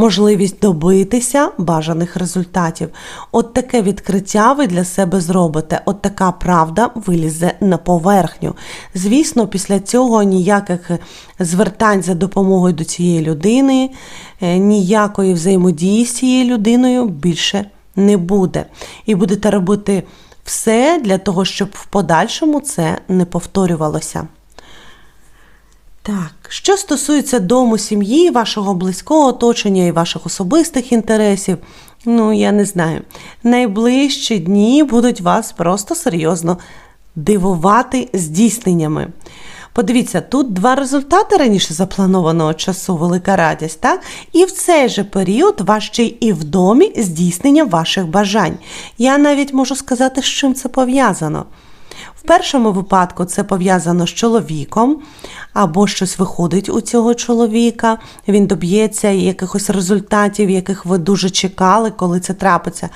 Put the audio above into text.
можливість добитися бажаних результатів. От таке відкриття ви для себе зробите. От така правда вилізе на поверхню. Звісно, після цього ніяких звертань за допомогою до цієї людини, е, ніякої взаємодії з цією людиною більше не буде. І будете робити все для того, щоб в подальшому це не повторювалося. Так, що стосується дому, сім'ї, вашого близького оточення і ваших особистих інтересів, ну я не знаю. Найближчі дні будуть вас просто серйозно дивувати здійсненнями. Подивіться, тут два результати раніше запланованого часу, велика радість, так? І в цей же період ваш ще і в домі здійснення ваших бажань. Я навіть можу сказати, з чим це пов'язано. В першому випадку це пов'язано з чоловіком, або щось виходить у цього чоловіка, він доб'ється якихось результатів, яких ви дуже чекали, коли це трапиться.